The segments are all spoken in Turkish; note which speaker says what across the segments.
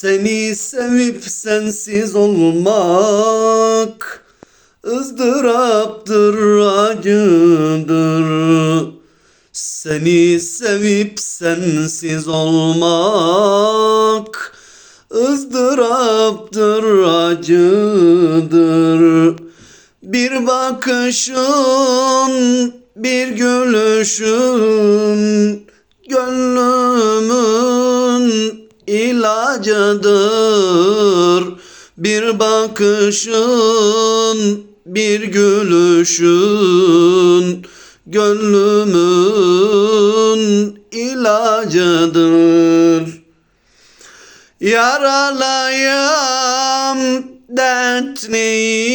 Speaker 1: Seni sevip sensiz olmak ızdıraptır, acıdır. Seni sevip sensiz olmak ızdıraptır, acıdır. Bir bakışın, bir gülüşün gönlümün ilacıdır. Bir bakışın, bir gülüşün gönlümün ilacıdır. Yaralayam dertliyim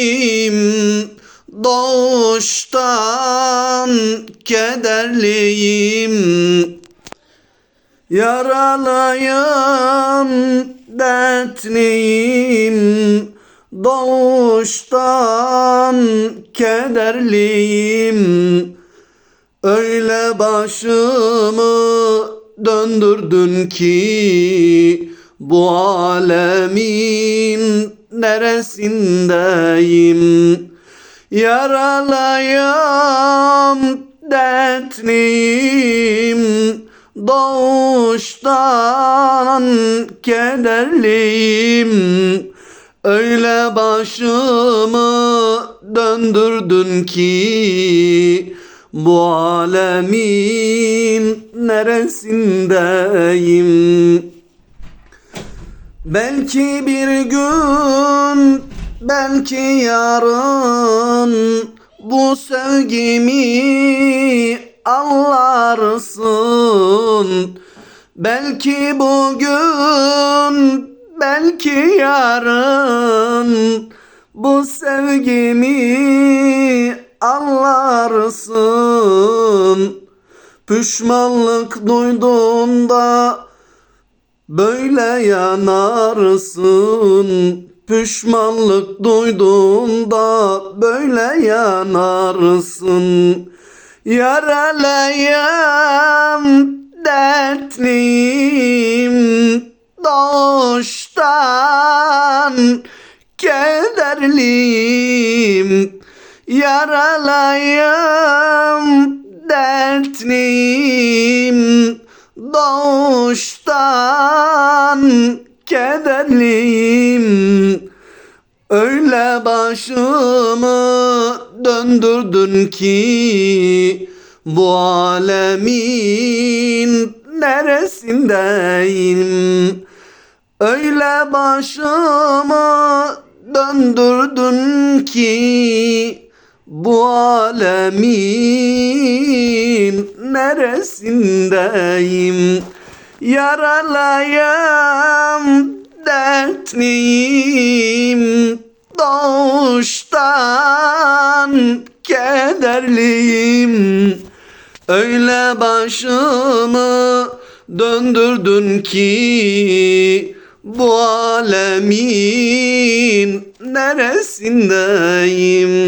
Speaker 1: Doğuştan kederliyim Yaralayam dertliyim Doğuştan kederliyim Öyle başımı döndürdün ki bu alemin neresindeyim? Yaralayam dertliyim Doğuştan kederliyim Öyle başımı döndürdün ki bu alemin neresindeyim? Belki bir gün, belki yarın bu sevgimi anlarsın. Belki bugün, belki yarın bu sevgimi anlarsın. Pişmanlık duyduğunda Böyle yanarsın. Pişmanlık duyduğunda Böyle yanarsın. Yaralayam dertliyim. Doğuştan kederliyim. Yaralayam dertliyim. Doğuştan kederliyim. Öyle başımı döndürdün ki Bu alemin neresindeyim Öyle başımı döndürdün ki bu alemin neresindeyim? Yaralayam dertliyim Doğuştan kederliyim Öyle başımı döndürdün ki Bu alemin neresindeyim?